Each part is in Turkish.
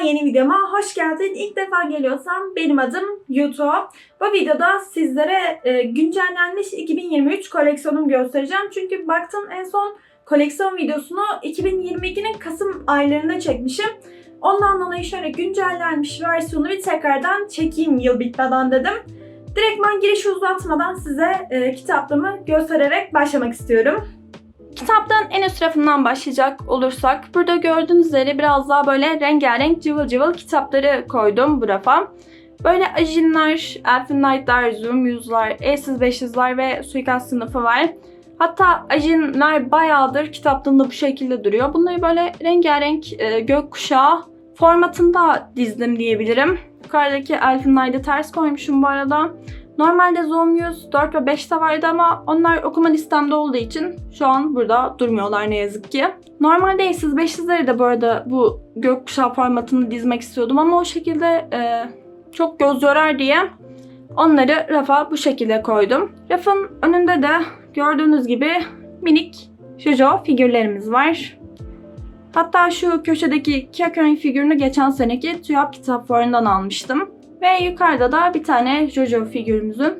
yeni videoma hoş geldin. İlk defa geliyorsan benim adım Yuto. Bu videoda sizlere e, güncellenmiş 2023 koleksiyonumu göstereceğim. Çünkü baktım en son koleksiyon videosunu 2022'nin Kasım aylarında çekmişim. Ondan dolayı şöyle güncellenmiş versiyonu bir tekrardan çekeyim yıl bitmeden dedim. Direktman girişi uzatmadan size e, kitaplığımı göstererek başlamak istiyorum. Kitaptan en üst rafından başlayacak olursak burada gördüğünüz üzere biraz daha böyle rengarenk cıvıl cıvıl kitapları koydum bu rafa. Böyle ajinler, Elfin Knight'lar, Zoom Yüzler, Aces 500'ler ve suikast sınıfı var. Hatta ajinler bayağıdır kitaplarında bu şekilde duruyor. Bunları böyle rengarenk e, gökkuşağı formatında dizdim diyebilirim. Yukarıdaki Elfin Knight'ı ters koymuşum bu arada. Normalde 100, 4 ve 5'te vardı ama onlar okuma listemde olduğu için şu an burada durmuyorlar ne yazık ki. Normalde Aces 500'leri de bu arada bu gökkuşağı formatını dizmek istiyordum ama o şekilde e, çok göz yorar diye onları rafa bu şekilde koydum. Rafın önünde de gördüğünüz gibi minik Jojo figürlerimiz var. Hatta şu köşedeki Kyakuren figürünü geçen seneki TÜYAP kitap fuarından almıştım. Ve yukarıda da bir tane Jojo figürümüzün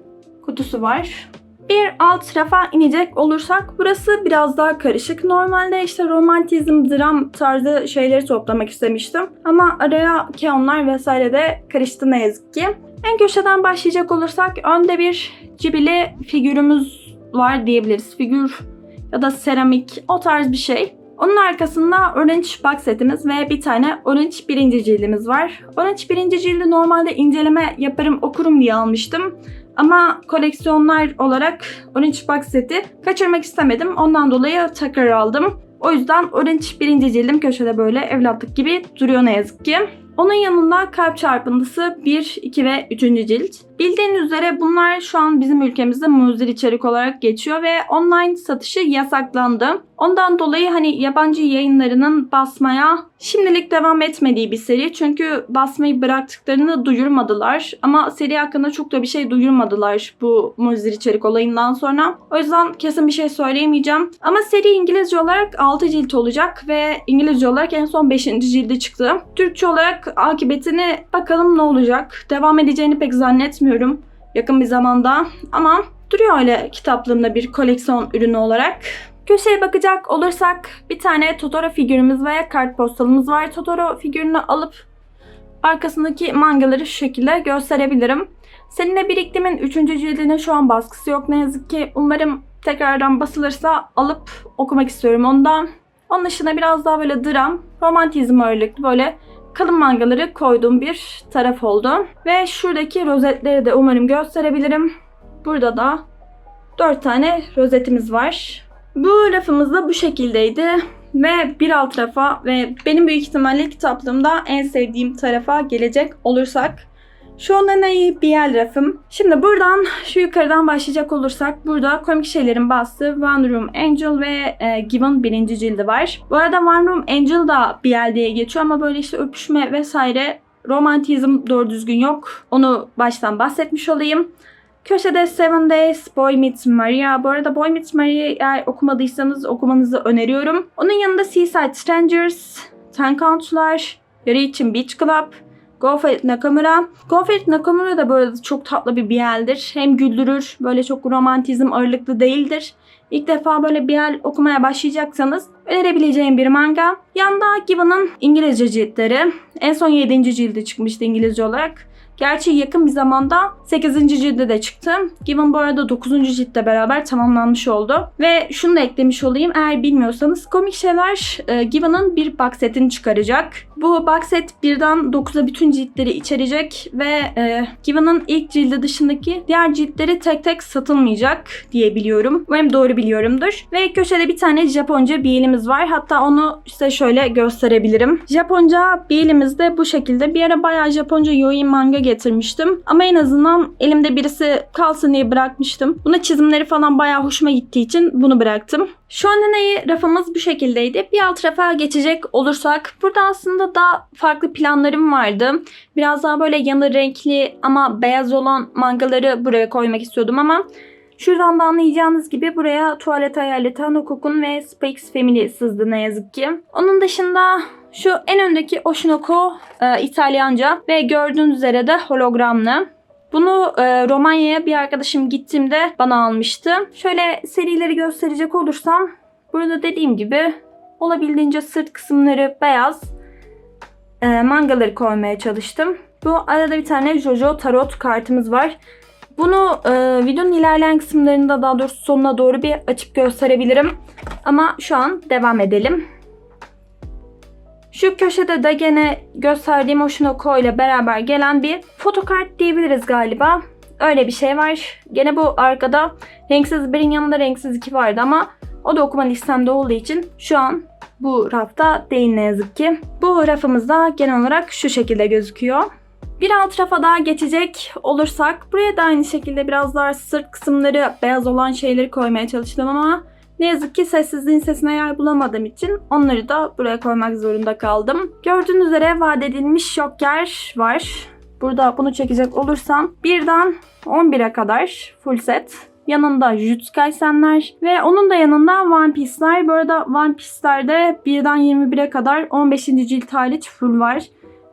kutusu var. Bir alt rafa inecek olursak burası biraz daha karışık. Normalde işte romantizm, dram tarzı şeyleri toplamak istemiştim. Ama araya keonlar vesaire de karıştı ne yazık ki. En köşeden başlayacak olursak önde bir cibili figürümüz var diyebiliriz. Figür ya da seramik o tarz bir şey. Onun arkasında Orange box setimiz ve bir tane Orange birinci cildimiz var. Orange birinci cildi normalde inceleme yaparım okurum diye almıştım. Ama koleksiyonlar olarak Orange box seti kaçırmak istemedim. Ondan dolayı tekrar aldım. O yüzden Orange birinci cildim köşede böyle evlatlık gibi duruyor ne yazık ki. Onun yanında kalp çarpıntısı 1, 2 ve 3. cilt. Bildiğiniz üzere bunlar şu an bizim ülkemizde muzir içerik olarak geçiyor ve online satışı yasaklandı. Ondan dolayı hani yabancı yayınlarının basmaya şimdilik devam etmediği bir seri. Çünkü basmayı bıraktıklarını duyurmadılar. Ama seri hakkında çok da bir şey duyurmadılar bu muzir içerik olayından sonra. O yüzden kesin bir şey söyleyemeyeceğim. Ama seri İngilizce olarak 6 cilt olacak ve İngilizce olarak en son 5. cildi çıktı. Türkçe olarak akıbetini bakalım ne olacak. Devam edeceğini pek zannetmiyorum yakın bir zamanda. Ama duruyor öyle kitaplığımda bir koleksiyon ürünü olarak. Köşeye bakacak olursak bir tane Totoro figürümüz ve kartpostalımız var. Totoro figürünü alıp arkasındaki mangaları şu şekilde gösterebilirim. Seninle biriktimin 3. cildinin şu an baskısı yok ne yazık ki. Umarım tekrardan basılırsa alıp okumak istiyorum ondan. Onun dışında biraz daha böyle dram, romantizm ağırlıklı böyle kalın mangaları koyduğum bir taraf oldu. Ve şuradaki rozetleri de umarım gösterebilirim. Burada da 4 tane rozetimiz var. Bu rafımız da bu şekildeydi. Ve bir alt rafa ve benim büyük ihtimalle kitaplığımda en sevdiğim tarafa gelecek olursak Shonanai BL rafım. Şimdi buradan şu yukarıdan başlayacak olursak burada komik şeylerin bastığı One Room Angel ve e, Given birinci cildi var. Bu arada One Room Angel da BL diye geçiyor ama böyle işte öpüşme vesaire romantizm doğru düzgün yok. Onu baştan bahsetmiş olayım. Köşede Seven Days, Boy Meets Maria. Bu arada Boy Meets Maria'yı eğer okumadıysanız okumanızı öneriyorum. Onun yanında Seaside Strangers, Ten Count'lar, Yarı için Beach Club, Go For It Nakamura. Go For It Nakamura da böyle çok tatlı bir BL'dir. Hem güldürür, böyle çok romantizm ağırlıklı değildir. İlk defa böyle BL okumaya başlayacaksanız önerebileceğim bir manga. Yanda Given'ın İngilizce ciltleri. En son 7. cildi çıkmıştı İngilizce olarak. Gerçi yakın bir zamanda 8. cilde de çıktı. Given bu arada 9. ciltle beraber tamamlanmış oldu. Ve şunu da eklemiş olayım. Eğer bilmiyorsanız komik şeyler e, Given'ın bir box setini çıkaracak. Bu box set birden 9'a bütün ciltleri içerecek ve e, Given'ın ilk cildi dışındaki diğer ciltleri tek tek satılmayacak diye biliyorum. Umarım doğru biliyorumdur. Ve köşede bir tane Japonca bir elimiz var. Hatta onu size şöyle gösterebilirim. Japonca bir elimizde bu şekilde. Bir ara bayağı Japonca yoi manga getirmiştim. Ama en azından elimde birisi kalsın diye bırakmıştım. Buna çizimleri falan bayağı hoşuma gittiği için bunu bıraktım. Şu an neyi rafımız bu şekildeydi. Bir alt rafa geçecek olursak burada aslında daha farklı planlarım vardı. Biraz daha böyle yanı renkli ama beyaz olan mangaları buraya koymak istiyordum ama Şuradan da anlayacağınız gibi buraya tuvalet hayaleti, Hanokok'un ve Spikes Family sızdı ne yazık ki. Onun dışında Şu en öndeki Oshinoko e, İtalyanca ve gördüğünüz üzere de hologramlı. Bunu e, Romanya'ya bir arkadaşım gittiğimde bana almıştı. Şöyle serileri gösterecek olursam burada dediğim gibi olabildiğince sırt kısımları beyaz e, mangaları koymaya çalıştım. Bu arada bir tane Jojo Tarot kartımız var. Bunu e, videonun ilerleyen kısımlarında daha doğrusu sonuna doğru bir açıp gösterebilirim. Ama şu an devam edelim. Şu köşede de gene gösterdiğim Oshinoko ile beraber gelen bir fotokart diyebiliriz galiba. Öyle bir şey var. Gene bu arkada renksiz birin yanında renksiz iki vardı ama o da okuma listemde olduğu için şu an bu rafta değil ne yazık ki. Bu rafımızda genel olarak şu şekilde gözüküyor. Bir alt rafa daha geçecek olursak buraya da aynı şekilde biraz daha sırt kısımları beyaz olan şeyleri koymaya çalıştım ama ne yazık ki sessizliğin sesine yer bulamadığım için onları da buraya koymak zorunda kaldım. Gördüğünüz üzere vaat edilmiş Joker var. Burada bunu çekecek olursam birden 11'e kadar full set. Yanında Jujutsu Kaisen'ler ve onun da yanında One Piece'ler. Bu arada One Piece'lerde birden 21'e kadar 15. cilt hariç full var.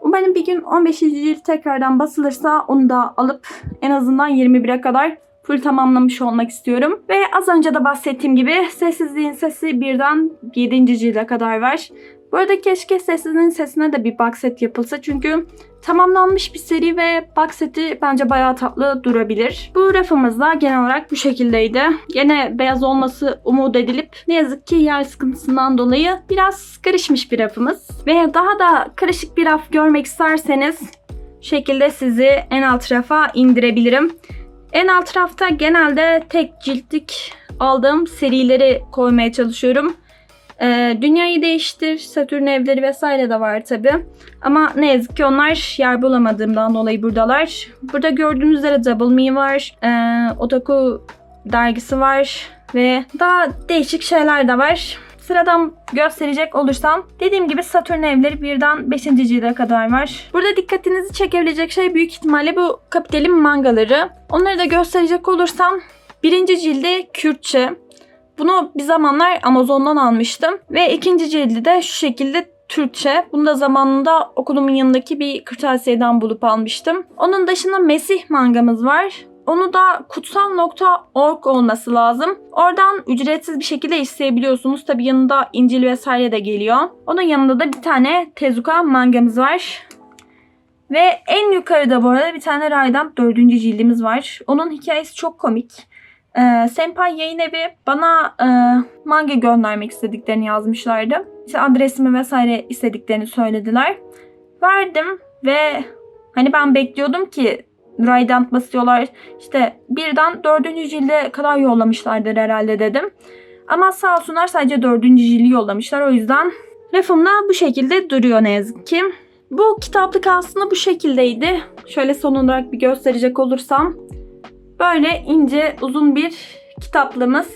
Umarım bir gün 15. cilt tekrardan basılırsa onu da alıp en azından 21'e kadar full tamamlamış olmak istiyorum. Ve az önce de bahsettiğim gibi Sessizliğin Sesi birden 7. cilde kadar var. Bu arada keşke Sessizliğin Sesine de bir box set yapılsa çünkü tamamlanmış bir seri ve box seti bence bayağı tatlı durabilir. Bu rafımız da genel olarak bu şekildeydi. Gene beyaz olması umut edilip ne yazık ki yer sıkıntısından dolayı biraz karışmış bir rafımız. Ve daha da karışık bir raf görmek isterseniz şekilde sizi en alt rafa indirebilirim. En alt rafta genelde tek ciltlik aldığım serileri koymaya çalışıyorum. Ee, dünyayı değiştir, Satürn evleri vesaire de var tabi. Ama ne yazık ki onlar yer bulamadığımdan dolayı buradalar. Burada gördüğünüz üzere Double Me var, ee, Otaku dergisi var ve daha değişik şeyler de var. Sıradan gösterecek olursam dediğim gibi Satürn evleri birden 5. cilde kadar var. Burada dikkatinizi çekebilecek şey büyük ihtimalle bu kapitalin mangaları. Onları da gösterecek olursam birinci cildi Kürtçe. Bunu bir zamanlar Amazon'dan almıştım. Ve ikinci cildi de şu şekilde Türkçe. Bunu da zamanında okulumun yanındaki bir kırtasiyeden bulup almıştım. Onun dışında Mesih mangamız var. Onu da kutsal.org olması lazım. Oradan ücretsiz bir şekilde isteyebiliyorsunuz. Tabi yanında İncil vesaire de geliyor. Onun yanında da bir tane Tezuka mangamız var. Ve en yukarıda bu arada bir tane Raydan dördüncü cildimiz var. Onun hikayesi çok komik. Ee, Senpai yayın evi bana e, manga göndermek istediklerini yazmışlardı. İşte adresimi vesaire istediklerini söylediler. Verdim ve hani ben bekliyordum ki Radiant basıyorlar. İşte birden dördüncü cilde kadar yollamışlardır herhalde dedim. Ama sağ olsunlar sadece dördüncü cildi yollamışlar. O yüzden rafımda bu şekilde duruyor ne yazık ki. Bu kitaplık aslında bu şekildeydi. Şöyle son olarak bir gösterecek olursam. Böyle ince uzun bir kitaplığımız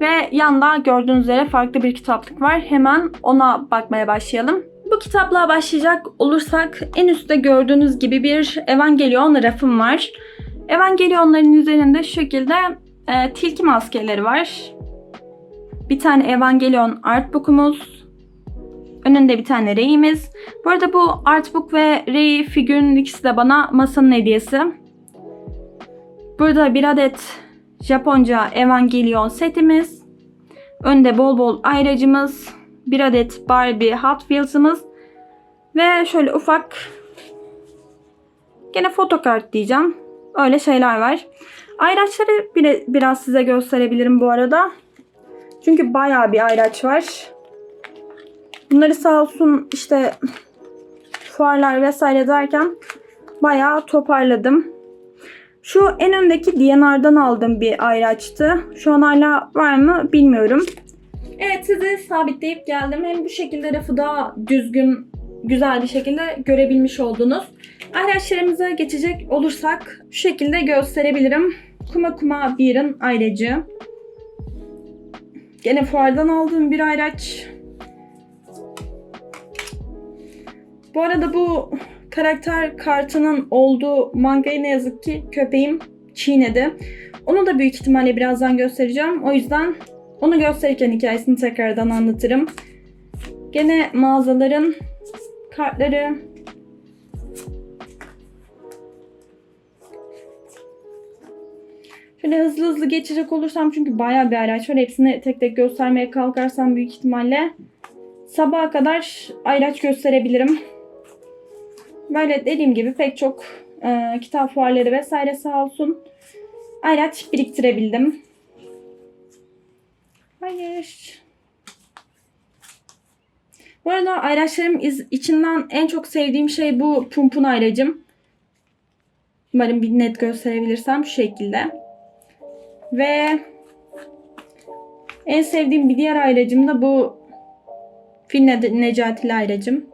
ve yanda gördüğünüz üzere farklı bir kitaplık var. Hemen ona bakmaya başlayalım. Kitaplığa başlayacak olursak en üstte gördüğünüz gibi bir Evangelion rafım var. Evangelionların üzerinde şu şekilde e, tilki maskeleri var. Bir tane Evangelion artbook'umuz. Önünde bir tane reyimiz. Bu arada bu artbook ve rey figürün ikisi de bana masanın hediyesi. Burada bir adet Japonca Evangelion setimiz. Önde bol bol ayracımız. Bir adet Barbie Hot Wheels'ımız. Ve şöyle ufak gene fotokart diyeceğim. Öyle şeyler var. Ayraçları bir, biraz size gösterebilirim bu arada. Çünkü bayağı bir ayraç var. Bunları sağ olsun işte fuarlar vesaire derken bayağı toparladım. Şu en öndeki DNR'dan aldığım bir ayraçtı. Şu an hala var mı bilmiyorum. Evet sizi sabitleyip geldim. Hem bu şekilde rafı daha düzgün, güzel bir şekilde görebilmiş oldunuz. Ayraçlarımıza geçecek olursak şu şekilde gösterebilirim. Kuma Kuma Beer'ın ayracı. Gene fuardan aldığım bir ayraç. Bu arada bu karakter kartının olduğu mangayı ne yazık ki köpeğim çiğnedi. Onu da büyük ihtimalle birazdan göstereceğim. O yüzden onu gösterirken hikayesini tekrardan anlatırım. Gene mağazaların kartları. Şöyle hızlı hızlı geçecek olursam çünkü bayağı bir ayraç var. Hepsini tek tek göstermeye kalkarsam büyük ihtimalle sabaha kadar ayraç gösterebilirim. Böyle dediğim gibi pek çok e, kitap fuarları vesaire sağ olsun ayraç biriktirebildim. Hayır. Bu arada ayraçlarım içinden en çok sevdiğim şey bu pumpun ayracım. Umarım bir net gösterebilirsem şu şekilde. Ve en sevdiğim bir diğer ayracım da bu Fil Ne- Necatili ayracım.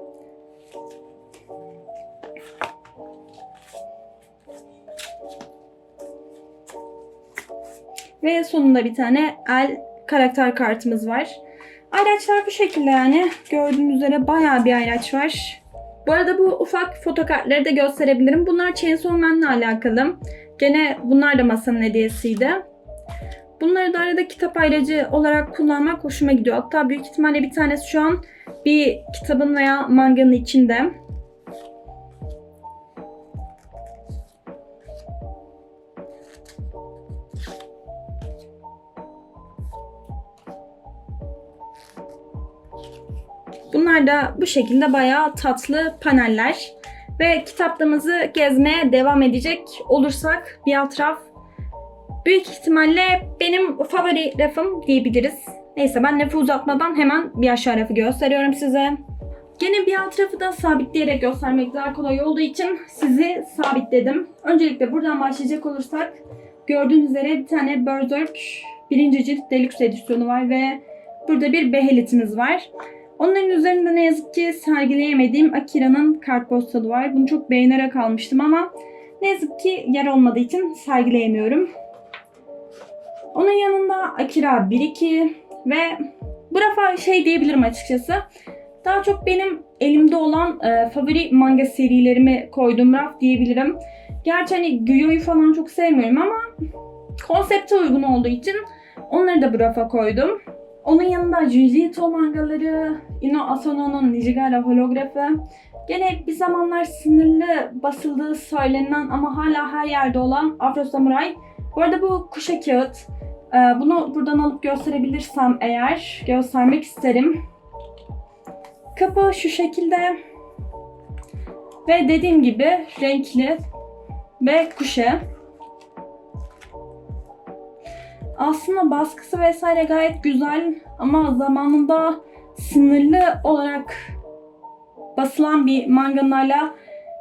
Ve sonunda bir tane el karakter kartımız var. Ayraçlar bu şekilde yani. Gördüğünüz üzere bayağı bir ayraç var. Bu arada bu ufak fotokartları da gösterebilirim. Bunlar Chainsaw Man'la alakalı. Gene bunlar da masanın hediyesiydi. Bunları da arada kitap ayracı olarak kullanmak hoşuma gidiyor. Hatta büyük ihtimalle bir tanesi şu an bir kitabın veya manganın içinde. Bunlar da bu şekilde bayağı tatlı paneller. Ve kitaplığımızı gezmeye devam edecek olursak bir alt raf büyük ihtimalle benim favori rafım diyebiliriz. Neyse ben lafı uzatmadan hemen bir aşağı rafı gösteriyorum size. Gene bir alt rafı da sabitleyerek göstermek daha kolay olduğu için sizi sabitledim. Öncelikle buradan başlayacak olursak gördüğünüz üzere bir tane Berserk birinci cilt deluxe edisyonu var ve burada bir behelitimiz var. Onların üzerinde ne yazık ki sergileyemediğim Akira'nın kartpostalı var. Bunu çok beğenerek almıştım ama ne yazık ki yer olmadığı için sergileyemiyorum. Onun yanında Akira 1-2 ve bu defa şey diyebilirim açıkçası. Daha çok benim elimde olan e, favori manga serilerimi koyduğum raf diyebilirim. Gerçi hani Gyo'yu falan çok sevmiyorum ama konsepte uygun olduğu için onları da bu rafa koydum. Onun yanında Ito mangaları, Ino Asano'nun Nijigara holografı. Gene bir zamanlar sınırlı basıldığı söylenen ama hala her yerde olan Afro Samurai. Bu arada bu kuşa kağıt. Ee, Bunu buradan alıp gösterebilirsem eğer göstermek isterim. Kapı şu şekilde. Ve dediğim gibi renkli ve kuşe. Aslında baskısı vesaire gayet güzel ama zamanında sınırlı olarak basılan bir manganın hala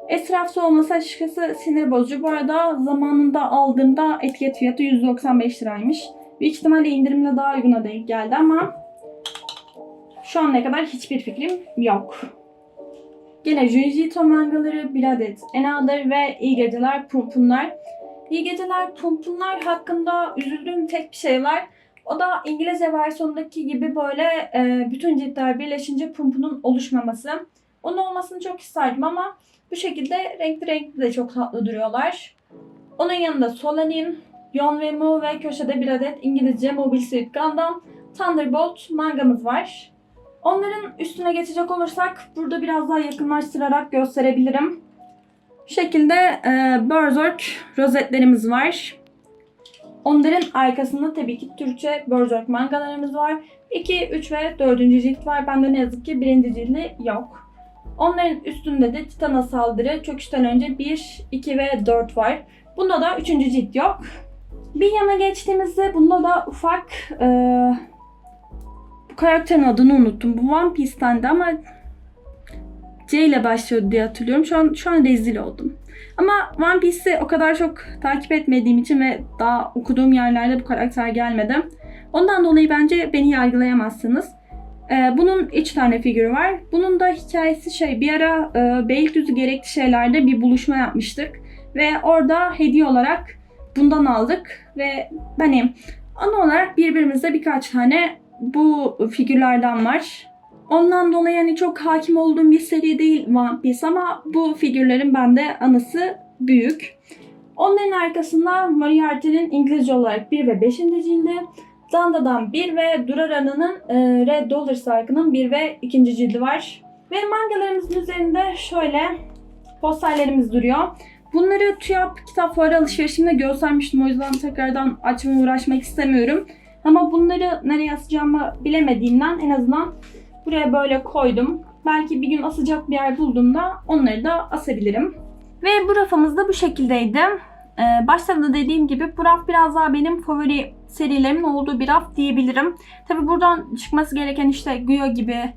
etrafta olması açıkçası sinir bozucu. Bu arada zamanında aldığımda etiket fiyatı 195 liraymış. Büyük ihtimalle indirimle daha uyguna denk geldi ama şu an ne kadar hiçbir fikrim yok. Yine Junji Ito mangaları bir adet Another ve İyi Geceler Pumpunlar. İyi Geceler Pumpunlar hakkında üzüldüğüm tek bir şey var. O da İngilizce versiyondaki gibi böyle e, bütün ciltler birleşince pumpunun oluşmaması. Onun olmasını çok isterdim ama bu şekilde renkli renkli de çok tatlı duruyorlar. Onun yanında Solanin, Yon ve Mu ve köşede bir adet İngilizce Mobile Suit Gundam Thunderbolt mangamız var. Onların üstüne geçecek olursak burada biraz daha yakınlaştırarak gösterebilirim. Bu şekilde e, Berserk rozetlerimiz var. Onların arkasında tabii ki Türkçe Berserk mangalarımız var. 2, 3 ve 4. cilt var. Bende ne yazık ki 1. cildi yok. Onların üstünde de Titan'a saldırı çöküşten önce 1, 2 ve 4 var. Bunda da 3. cilt yok. Bir yana geçtiğimizde bunda da ufak e, bu karakterin adını unuttum. Bu One Piece'ten de ama C ile başlıyordu diye hatırlıyorum. Şu an şu an rezil oldum. Ama One Piece'i o kadar çok takip etmediğim için ve daha okuduğum yerlerde bu karakter gelmedi. Ondan dolayı bence beni yargılayamazsınız. Ee, bunun üç tane figürü var. Bunun da hikayesi şey bir ara e, Beylikdüzü gerekli şeylerde bir buluşma yapmıştık. Ve orada hediye olarak bundan aldık. Ve hani ana olarak birbirimizde birkaç tane bu figürlerden var. Ondan dolayı hani çok hakim olduğum bir seri değil One Piece ama bu figürlerin bende anısı büyük. Onların arkasında Moriarty'nin İngilizce olarak 1 ve 5. cildi, Danda'dan 1 ve Durarara'nın e, Red Dollar Sarkı'nın 1 ve 2. cildi var. Ve mangalarımızın üzerinde şöyle posterlerimiz duruyor. Bunları TÜYAP kitap fuarı alışverişimde göstermiştim. O yüzden tekrardan açmaya uğraşmak istemiyorum. Ama bunları nereye asacağımı bilemediğimden en azından buraya böyle koydum. Belki bir gün asacak bir yer bulduğumda onları da asabilirim. Ve bu rafımız da bu şekildeydi. Ee, başta da dediğim gibi bu raf biraz daha benim favori serilerimin olduğu bir raf diyebilirim. Tabi buradan çıkması gereken işte Guyo gibi,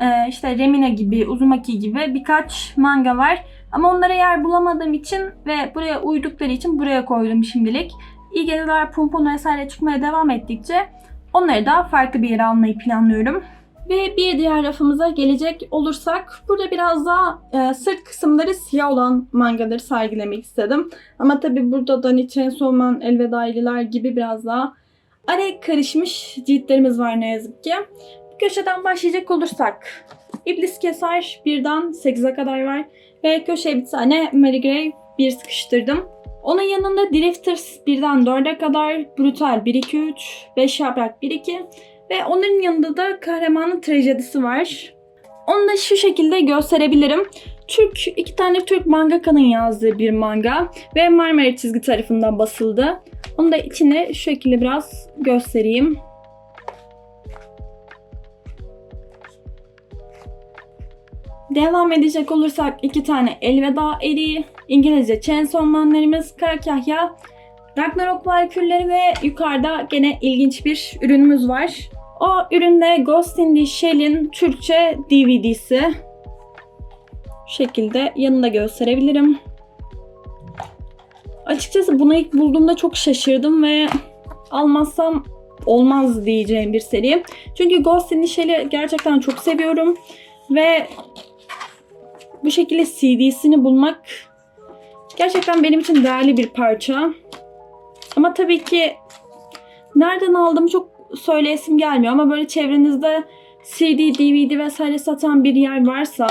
e, işte Remina gibi, Uzumaki gibi birkaç manga var. Ama onlara yer bulamadığım için ve buraya uydukları için buraya koydum şimdilik. İyi geceler pompon vesaire çıkmaya devam ettikçe onları da farklı bir yere almayı planlıyorum. Ve bir diğer rafımıza gelecek olursak burada biraz daha e, sırt kısımları siyah olan mangaları sergilemek istedim. Ama tabi burada da Nietzsche, Soman, Elvedaililer gibi biraz daha araya karışmış ciltlerimiz var ne yazık ki. Bu köşeden başlayacak olursak İblis Keser 1'den 8'e kadar var. Ve köşeye bir tane Mary Gray bir sıkıştırdım. Onun yanında Drifters 1'den 4'e kadar, Brutal 1-2-3, 5 Yaprak 1-2 ve onun yanında da Kahramanın Trajedisi var. Onu da şu şekilde gösterebilirim. Türk, iki tane Türk mangakanın yazdığı bir manga ve Marmara çizgi tarafından basıldı. Onu da içine şu şekilde biraz göstereyim. Devam edecek olursak iki tane Elveda Eriği, İngilizce Chainsaw Man'larımız, Karakahya, Ragnarok Valkürleri ve yukarıda gene ilginç bir ürünümüz var. O üründe Ghost in the Shell'in Türkçe DVD'si. Şu şekilde yanında gösterebilirim. Açıkçası bunu ilk bulduğumda çok şaşırdım ve almazsam olmaz diyeceğim bir seri. Çünkü Ghost in the Shell'i gerçekten çok seviyorum. Ve bu şekilde CD'sini bulmak gerçekten benim için değerli bir parça. Ama tabii ki nereden aldığımı çok söyleyesim gelmiyor ama böyle çevrenizde CD, DVD vesaire satan bir yer varsa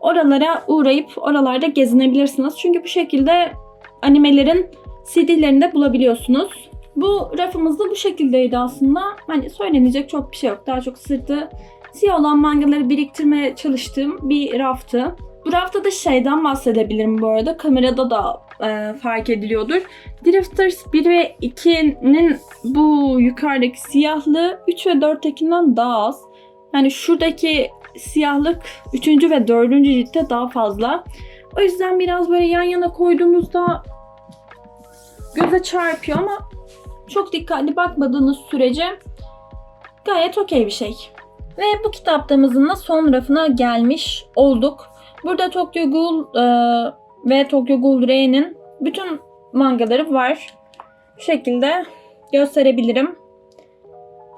oralara uğrayıp oralarda gezinebilirsiniz. Çünkü bu şekilde animelerin CD'lerini de bulabiliyorsunuz. Bu rafımız da bu şekildeydi aslında. Hani söylenecek çok bir şey yok. Daha çok sırtı siyah olan mangaları biriktirmeye çalıştığım bir raftı. Bu rafta da şeyden bahsedebilirim bu arada. Kamerada da e, fark ediliyordur. Drifters 1 ve 2'nin bu yukarıdaki siyahlığı 3 ve 4'tekinden daha az. Yani şuradaki siyahlık 3. ve 4. ciltte daha fazla. O yüzden biraz böyle yan yana koyduğunuzda göze çarpıyor ama çok dikkatli bakmadığınız sürece gayet okey bir şey. Ve bu kitaplarımızın da son rafına gelmiş olduk. Burada Tokyo Ghoul e, ve Tokyo Ghoul Rei'nin bütün mangaları var. Bu şekilde gösterebilirim.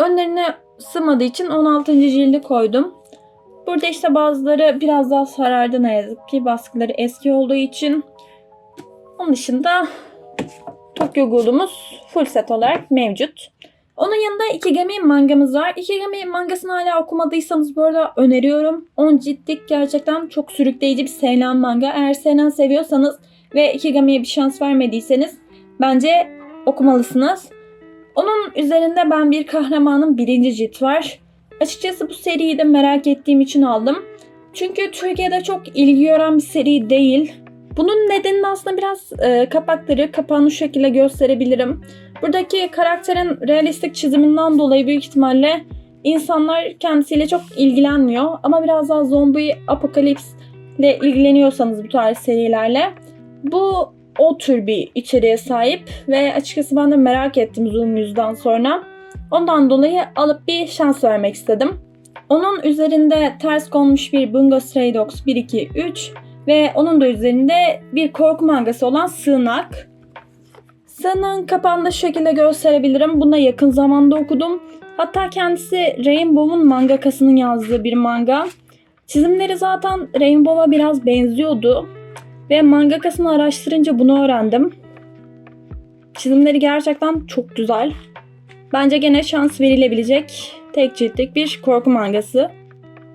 Önlerine sığmadığı için 16. cildi koydum. Burada işte bazıları biraz daha sarardı ne yazık ki. Baskıları eski olduğu için. Onun dışında Tokyo Ghoul'umuz full set olarak mevcut. Onun yanında Ikigami mangamız var. Ikigami mangasını hala okumadıysanız bu arada öneriyorum. 10 ciltlik gerçekten çok sürükleyici bir seinen manga. Eğer seinen seviyorsanız ve Ikigami'ye bir şans vermediyseniz bence okumalısınız. Onun üzerinde ben bir kahramanın birinci cilt var. Açıkçası bu seriyi de merak ettiğim için aldım. Çünkü Türkiye'de çok ilgi gören bir seri değil. Bunun nedenini aslında biraz e, kapakları, kapağını şu şekilde gösterebilirim. Buradaki karakterin realistik çiziminden dolayı büyük ihtimalle insanlar kendisiyle çok ilgilenmiyor. Ama biraz daha zombi apokalips ile ilgileniyorsanız bu tarz serilerle bu o tür bir içeriğe sahip ve açıkçası ben de merak ettim Zoom yüzden sonra. Ondan dolayı alıp bir şans vermek istedim. Onun üzerinde ters konmuş bir Bungo Stray Dogs 1 2 3 ve onun da üzerinde bir korku mangası olan Sığınak. Sığınağın kapağını da şu şekilde gösterebilirim. Bunu da yakın zamanda okudum. Hatta kendisi Rainbow'un mangakasının yazdığı bir manga. Çizimleri zaten Rainbow'a biraz benziyordu. Ve mangakasını araştırınca bunu öğrendim. Çizimleri gerçekten çok güzel. Bence gene şans verilebilecek tek ciltlik bir korku mangası.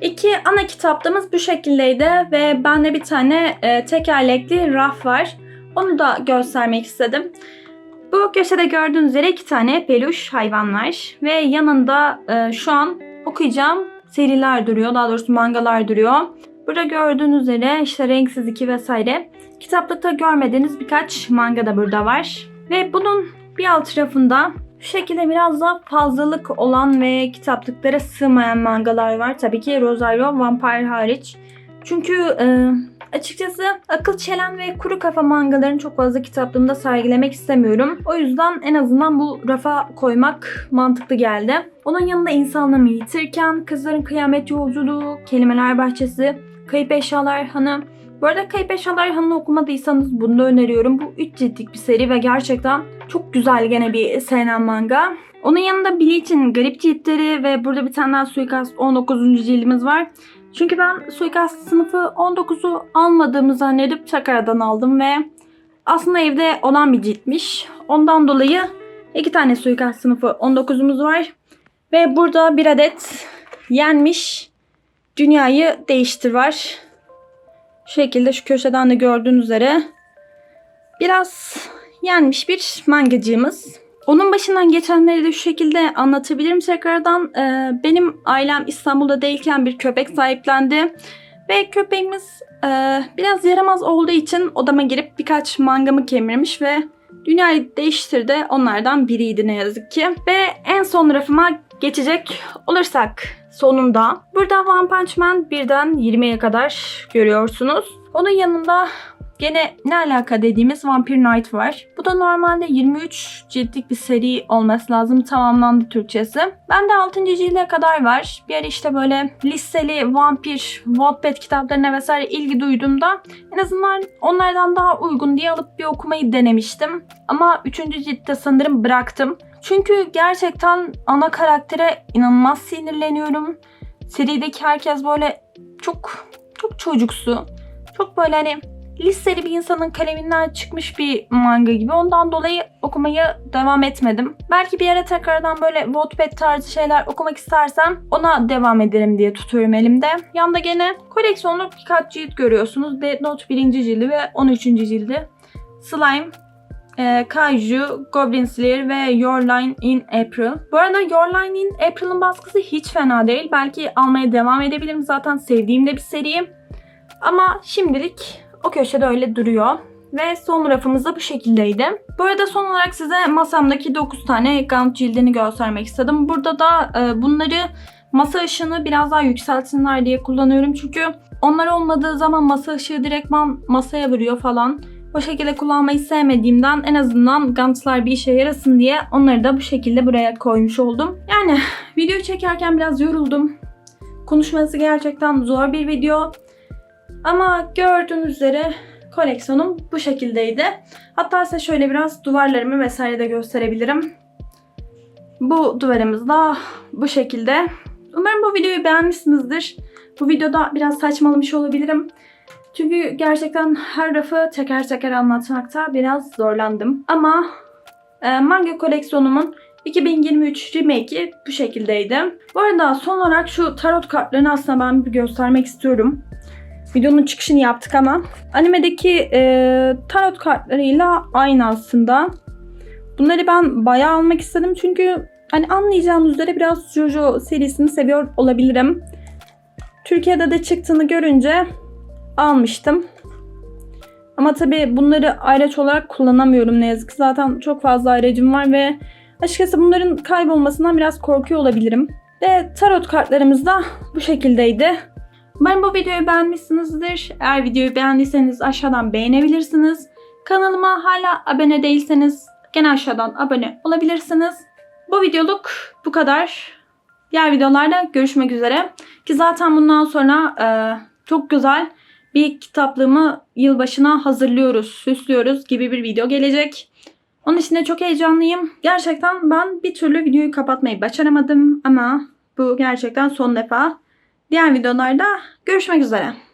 İki ana kitaplarımız bu şekildeydi ve bende bir tane e, tekerlekli raf var. Onu da göstermek istedim. Bu köşede gördüğünüz üzere iki tane peluş hayvan var ve yanında e, şu an okuyacağım seriler duruyor. Daha doğrusu mangalar duruyor. Burada gördüğünüz üzere işte Renksiz 2 vesaire. Kitaplıkta görmediğiniz birkaç manga da burada var. Ve bunun bir alt rafında şu şekilde biraz daha fazlalık olan ve kitaplıklara sığmayan mangalar var. Tabii ki Rosario Vampire hariç. Çünkü e, açıkçası akıl çelen ve kuru kafa mangalarını çok fazla kitaplığımda sergilemek istemiyorum. O yüzden en azından bu rafa koymak mantıklı geldi. Onun yanında insanlığımı yitirken, Kızların Kıyamet Yolculuğu, Kelimeler Bahçesi, Kayıp Eşyalar Hanı. Bu arada Kayıp Eşyalar Hanı'nı okumadıysanız bunu da öneriyorum. Bu 3 ciltlik bir seri ve gerçekten çok güzel gene bir seinen manga. Onun yanında Bleach'in garip ciltleri ve burada bir tane daha suikast 19. cildimiz var. Çünkü ben suikast sınıfı 19'u almadığımı zannedip tekrardan aldım ve aslında evde olan bir ciltmiş. Ondan dolayı iki tane suikast sınıfı 19'umuz var. Ve burada bir adet yenmiş dünyayı değiştir var. Şu şekilde şu köşeden de gördüğünüz üzere biraz yenmiş bir mangacığımız. Onun başından geçenleri de şu şekilde anlatabilirim tekrardan. Ee, benim ailem İstanbul'da değilken bir köpek sahiplendi. Ve köpeğimiz e, biraz yaramaz olduğu için odama girip birkaç mangamı kemirmiş ve dünyayı değiştirdi. Onlardan biriydi ne yazık ki. Ve en son rafıma geçecek olursak sonunda. Burada One Punch Man birden 20'ye kadar görüyorsunuz. Onun yanında Gene ne alaka dediğimiz Vampire Knight var. Bu da normalde 23 ciltlik bir seri olması lazım. Tamamlandı Türkçesi. Bende 6. cilde kadar var. Bir ara işte böyle listeli vampir, Wattpad kitaplarına vesaire ilgi duyduğumda en azından onlardan daha uygun diye alıp bir okumayı denemiştim. Ama 3. ciltte sanırım bıraktım. Çünkü gerçekten ana karaktere inanılmaz sinirleniyorum. Serideki herkes böyle çok çok çocuksu. Çok böyle hani listeli bir insanın kaleminden çıkmış bir manga gibi. Ondan dolayı okumaya devam etmedim. Belki bir ara tekrardan böyle Wattpad tarzı şeyler okumak istersem ona devam ederim diye tutuyorum elimde. Yanda gene koleksiyonluk birkaç cilt görüyorsunuz. Death Note 1. cildi ve 13. cildi. Slime, e, Kaiju, Goblin Slayer ve Your Line in April. Bu arada Your Line in April'ın baskısı hiç fena değil. Belki almaya devam edebilirim. Zaten sevdiğim de bir seri. Ama şimdilik o köşede öyle duruyor. Ve son rafımız da bu şekildeydi. Bu arada son olarak size masamdaki 9 tane Gaunt cildini göstermek istedim. Burada da e, bunları masa ışığını biraz daha yükseltsinler diye kullanıyorum. Çünkü onlar olmadığı zaman masa ışığı direktman masaya vuruyor falan. O şekilde kullanmayı sevmediğimden en azından Gant'lar bir işe yarasın diye onları da bu şekilde buraya koymuş oldum. Yani video çekerken biraz yoruldum. Konuşması gerçekten zor bir video. Ama gördüğünüz üzere koleksiyonum bu şekildeydi. Hatta size şöyle biraz duvarlarımı vesaire de gösterebilirim. Bu duvarımız da bu şekilde. Umarım bu videoyu beğenmişsinizdir. Bu videoda biraz saçmalamış olabilirim. Çünkü gerçekten her rafı teker teker anlatmakta biraz zorlandım. Ama e, manga koleksiyonumun 2023 remake'i bu şekildeydi. Bu arada son olarak şu tarot kartlarını aslında ben bir göstermek istiyorum. Videonun çıkışını yaptık ama animedeki e, tarot kartlarıyla aynı aslında. Bunları ben bayağı almak istedim çünkü hani anlayacağınız üzere biraz JoJo serisini seviyor olabilirim. Türkiye'de de çıktığını görünce almıştım. Ama tabii bunları ayraç olarak kullanamıyorum ne yazık ki. Zaten çok fazla ayracım var ve açıkçası bunların kaybolmasından biraz korkuyor olabilirim. Ve tarot kartlarımız da bu şekildeydi. Umarım bu videoyu beğenmişsinizdir. Eğer videoyu beğendiyseniz aşağıdan beğenebilirsiniz. Kanalıma hala abone değilseniz gene aşağıdan abone olabilirsiniz. Bu videoluk bu kadar. Diğer videolarda görüşmek üzere. Ki zaten bundan sonra e, çok güzel bir kitaplığımı yılbaşına hazırlıyoruz, süslüyoruz gibi bir video gelecek. Onun için de çok heyecanlıyım. Gerçekten ben bir türlü videoyu kapatmayı başaramadım ama bu gerçekten son defa. Diğer videolarda görüşmek üzere.